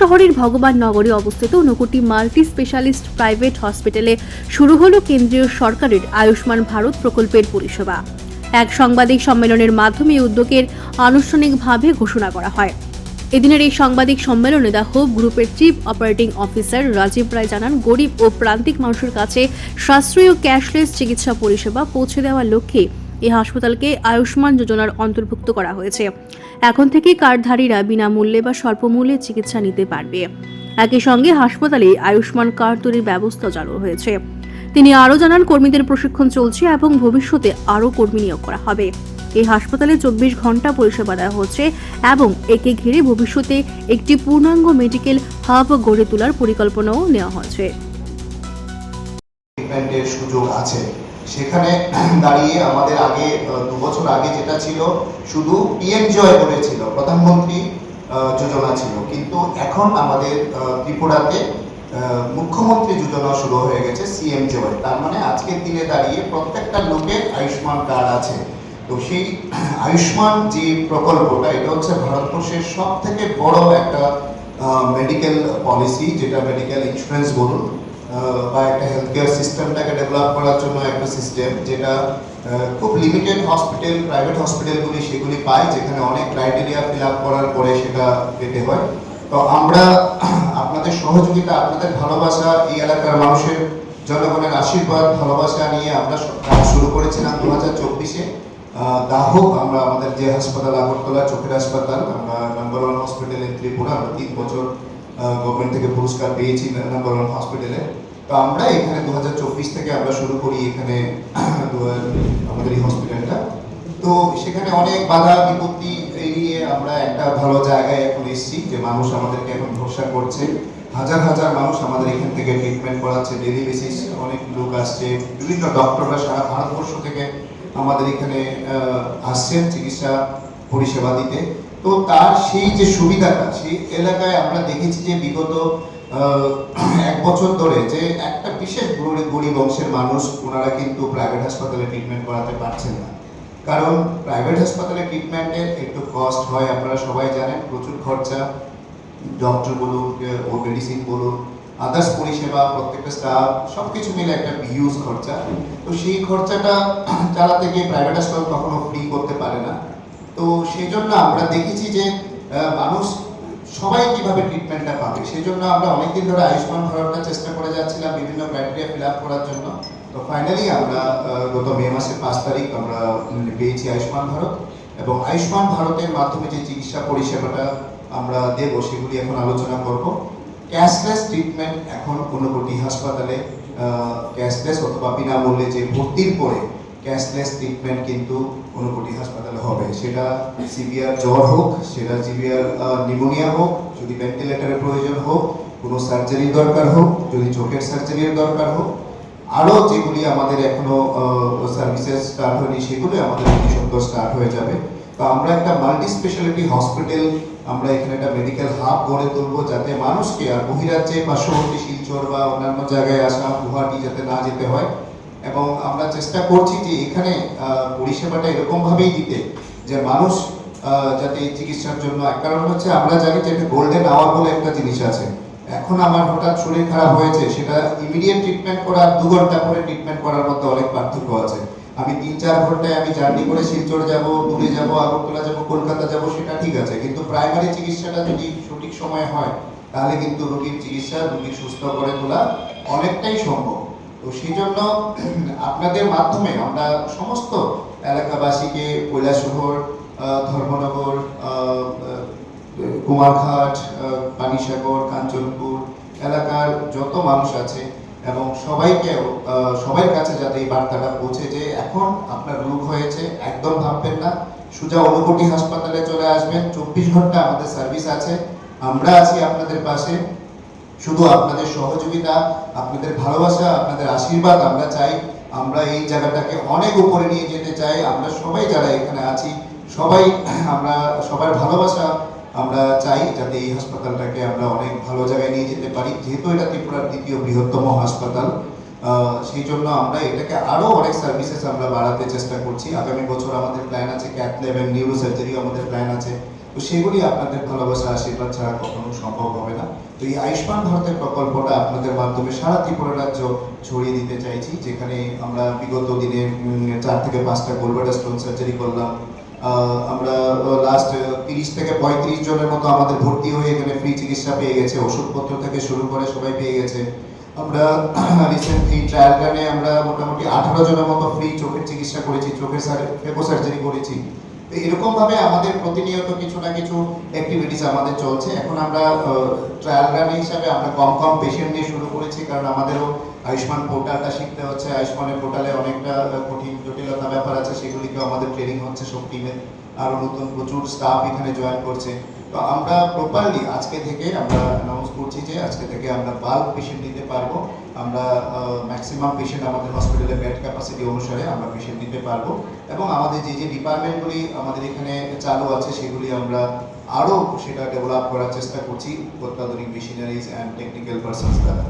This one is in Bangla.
শহরের ভগবান নগরে অবস্থিত নকুটি মাল্টি স্পেশালিস্ট প্রাইভেট হসপিটালে শুরু হলো কেন্দ্রীয় সরকারের আয়ুষ্মান ভারত প্রকল্পের পরিষেবা। এক সাংবাদিক সম্মেলনের মাধ্যমে উদ্যোগের আনুষ্ঠানিকভাবে ঘোষণা করা হয়। এদিনের এই সাংবাদিক সম্মেলনে দ্য হোপ গ্রুপের chief operating officer Rajib Roy জানান, গরিব ও প্রান্তিক মানুষের কাছে সাশ্রয়ী ও ক্যাশলেস চিকিৎসা পরিষেবা পৌঁছে দেওয়ার লক্ষ্যে এই হাসপাতালকে আয়ুষ্মান যোজনার অন্তর্ভুক্ত করা হয়েছে। এখন থেকে কার্ডধারীরা বিনামূল্যে বা স্বল্পমূল্যে চিকিৎসা নিতে পারবে। একই সঙ্গে হাসপাতালে আয়ুষ্মান কার্ড তৈরির ব্যবস্থা চালু হয়েছে। তিনি আরও জানান, কর্মীদের প্রশিক্ষণ চলছে এবং ভবিষ্যতে আরও কর্মী নিয়োগ করা হবে। এই হাসপাতালে চব্বিশ ঘণ্টা পরিষেবা দেওয়া হচ্ছে এবং একে ঘিরে ভবিষ্যতে একটি পূর্ণাঙ্গ মেডিকেল হাব গড়ে তোলার পরিকল্পনাও নেওয়া হয়েছে। সুযোগ আছে। সেখানে দাঁড়িয়ে আমাদের আগে দু বছর আগে যেটা ছিল, শুধু পিএম জয় বলে ছিল, প্রধানমন্ত্রী যোজনা ছিল। কিন্তু এখন আমাদের ত্রিপুরাতে মুখ্যমন্ত্রী যোজনা শুরু হয়ে গেছে সিএম জয় তার মানে আজকের দিনে দাঁড়িয়ে প্রত্যেকটা লোকের আয়ুষ্মান কার্ড আছে। তো সেই আয়ুষ্মান যে প্রকল্পটা, এটা হচ্ছে ভারতবর্ষের সব থেকে বড় একটা মেডিকেল পলিসি যেটা মেডিকেল ইন্স্যুরেন্স বলুন। বা একটা হেলথ কেয়ার সিস্টেমটাকে ডেভেলপ করার জন্য একটা সিস্টেম যেটা খুব লিমিটেড হসপিটাল প্রাইভেট হসপিটালগুলি সেগুলি পায়, যেখানে অনেক ক্রাইটেরিয়া ফিল আপ করার পরে সেটা পেতে হয়। তো আমরা আপনাদের সহযোগিতা, আপনাদের ভালোবাসা, এই এলাকার মানুষের জনগণের আশীর্বাদ, ভালোবাসা নিয়ে আমরা কাজ শুরু করেছিলাম দু হাজার চব্বিশে দাহক আমরা আমাদের যে হাসপাতাল, আগরতলা চোখের হাসপাতাল, আমরা নাম্বার ওয়ান হসপিটাল ত্রিপুরা, আমরা তিন বছর গভর্নমেন্ট থেকে পুরস্কার পেয়েছি নাম্বার হসপিটালে তো আমরা এখানে দু থেকে আমরা শুরু করি এখানে আমাদের এই হসপিটালটা তো সেখানে অনেক বাধা বিপত্তি এড়িয়ে আমরা একটা ভালো জায়গায় এখন এসেছি, যে মানুষ আমাদেরকে এখন ভরসা করছে। হাজার হাজার মানুষ আমাদের এখান থেকে ট্রিটমেন্ট করাচ্ছে ডেলি বেসিস অনেক লোক আসছে, বিভিন্ন ডক্টররা সারা ভারতবর্ষ থেকে আমাদের এখানে আসছেন চিকিৎসা পরিষেবা দিতে। তো তার সেই যে সুবিধাটা, সেই এলাকায় আমরা দেখেছি যে বিগত এক বছর ধরে যে একটা বিশেষ গরিব অংশের মানুষ ওনারা কিন্তু প্রাইভেট হাসপাতালে ট্রিটমেন্ট করাতে পারছেন না। কারণ প্রাইভেট হাসপাতালে ট্রিটমেন্টের একটু কস্ট হয়, আপনারা সবাই জানেন, প্রচুর খরচা। ডক্টর বলুন ও মেডিসিন বলুন আদার্স পরিষেবা, প্রত্যেকটা স্টাফ সব কিছু মিলে একটা হিউজ খরচা। তো সেই খরচাটা চালাতে গিয়ে প্রাইভেট হাসপাতাল কখনো ফ্রি করতে পারে না। তো সেই জন্য আমরা দেখেছি যে মানুষ সবাই কীভাবে ট্রিটমেন্টটা পাবে। সেই জন্য আমরা অনেকদিন ধরে আয়ুষ্মান ভারতটা চেষ্টা করে যাচ্ছিলাম, বিভিন্ন ক্রাইটেরিয়া ফিল আপ করার জন্য। তো ফাইনালি আমরা গত মে মাসের পাঁচ তারিখ আমরা পেয়েছি আয়ুষ্মান ভারত। এবং আয়ুষ্মান ভারতের মাধ্যমে যে চিকিৎসা পরিষেবাটা আমরা দেব, সেগুলি এখন আলোচনা করব। ক্যাশলেস ট্রিটমেন্ট এখন ঊনকোটি হাসপাতালে ক্যাশলেস অথবা বিনামূল্যে যে ভর্তির পরে ক্যাশলেস ট্রিটমেন্ট কিন্তু ঊনকোটি হাসপাতালে হবে। সেটা সিভিয়ার জ্বর হোক, সেটা সিভিয়ার নিউমোনিয়া হোক, যদি ভেন্টিলেটরের প্রয়োজন হোক, কোনো সার্জারির দরকার হোক, যদি চোখের সার্জারির দরকার হোক, আরও যেগুলি আমাদের এখনও সার্ভিসেস স্টার্ট হয়নি, সেগুলো আমাদের অতি স্টার্ট হয়ে যাবে। তো আমরা একটা মাল্টি স্পেশালিটি হসপিটাল আমরা এখানে একটা মেডিকেল হাব গড়ে তুলবো যাতে মানুষকে আর বহিরাজ্যে বা পার্শ্ববর্তী শিলচর বা অন্যান্য জায়গায় আসা, গুয়াহাটি যাতে না যেতে হয়। এবং আমরা চেষ্টা করছি যে এখানে পরিষেবাটা এরকম ভাবেই দিতে, যে মানুষ যাতে এই চিকিৎসার জন্য কারণ হচ্ছে আমরা জানি যে একটা গোল্ডেন আওয়ার বলে একটা জিনিস আছে। এখন আমার হঠাৎ শরীর খারাপ হয়েছে, সেটা ইমিডিয়েট ট্রিটমেন্ট করা আর দু ঘণ্টা পরে ট্রিটমেন্ট করার মধ্যে অনেক পার্থক্য আছে। আমি তিন চার ঘন্টায় আমি জার্নি করে শিলচর যাব দূরে যাব, আগরতলা যাব, কলকাতা যাব, সেটা ঠিক আছে। কিন্তু প্রাইমারি চিকিৎসাটা যদি সঠিক সময়ে হয়, তাহলে কিন্তু রোগীর চিকিৎসা, রোগীর সুস্থ করে তোলা অনেকটাই সম্ভব। তো সেই জন্য আপনাদের মাধ্যমে আমরা সমস্ত এলাকাবাসীকে কৈলাসহর ধর্মনগর কুমারঘাট পানিসাগর, কাঞ্চনপুর এলাকার যত মানুষ আছে এবং সবাইকে সবার কাছে যাতে এই বার্তাটা পৌঁছে যে এখন আপনার রোগ হয়েছে, একদম ভাববেন না। সুজা অনুকোটি হাসপাতালে চলে আসবেন। চব্বিশ ঘণ্টা আমাদের সার্ভিস আছে। আমরা আছি আপনাদের পাশে। শুধু আপনাদের সহযোগিতা, আপনাদের ভালোবাসা, আপনাদের আশীর্বাদ আমরা চাই। আমরা এই জায়গাটাকে অনেক উপরে নিয়ে যেতে চাই। আমরা সবাই যারা এখানে আছি, সবাই আমরা সবার ভালোবাসা আমরা চাই যাতে এই হাসপাতালটাকে আমরা অনেক ভালো জায়গায় নিয়ে যেতে পারি। যেহেতু এটা ত্রিপুরার দ্বিতীয় বৃহত্তম হাসপাতাল সেই জন্য আমরা এটাকে আরও অনেক সার্ভিসেস আমরা বাড়াতে চেষ্টা করছি। আগামী বছর আমাদের প্ল্যান আছে ক্যাথ ল্যাব নিউরো সার্জারি আমাদের প্ল্যান আছে। তো সেগুলি আপনাদের ভালোবাসা, আশীর্বাদ ছাড়া কখনো সম্ভব হবে না। তো এই আয়ুষ্মান ভারতের প্রকল্পটা আপনাদের মাধ্যমে সারা ত্রিপুরা রাজ্য ছড়িয়ে দিতে চাইছি, যেখানে আমরা বিগত দিনে চার থেকে পাঁচটা গোলবাটা স্টোন সার্জারি করলাম। আমরা লাস্ট তিরিশ থেকে পঁয়ত্রিশ জনের মতো আমাদের ভর্তি হয়ে এখানে ফ্রি চিকিৎসা পেয়ে গেছে। ওষুধপত্র থেকে শুরু করে সবাই পেয়ে গেছে। আমরা রিসেন্টলি ট্রায়াল রানে আমরা মোটামুটি আঠারো জনের মতো ফ্রি চোখের চিকিৎসা করেছি, চোখের সার্জারি করেছি। এরকম ভাবে আমাদের প্রতিনিয়ত কিছু না কিছু অ্যাক্টিভিটিস আমাদের চলছে। এখন আমরা ট্রায়াল রান হিসাবে আমরা কম কম পেশেন্ট নিয়ে শুরু করেছি, কারণ আমাদেরও আয়ুষ্মান পোর্টালটা শিখতে হচ্ছে। আয়ুষ্মানের পোর্টালে অনেকটা কঠিন জটিলতা ব্যাপার আছে সেগুলিকে আমাদের ট্রেনিং হচ্ছে সব টিমে আরও নতুন প্রচুর স্টাফ এখানে জয়েন করছে। তো আমরা প্রপারলি আজকে থেকে আমরা অ্যানাউন্স করছি যে আজকে থেকে আমরা বাল্ক পেশেন্ট নিতে পারব। আমরা ম্যাক্সিমাম পেশেন্ট আমাদের হসপিটালে বেড ক্যাপাসিটি অনুসারে আমরা পেশেন্ট নিতে পারব। এবং আমাদের যে যে ডিপার্টমেন্টগুলি আমাদের এখানে চালু আছে, সেগুলি আমরা আরও সেটা ডেভেলপ করার চেষ্টা করছি, অত্যাধুনিক মেশিনারিজ অ্যান্ড টেকনিক্যাল পার্সনস দ্বারা।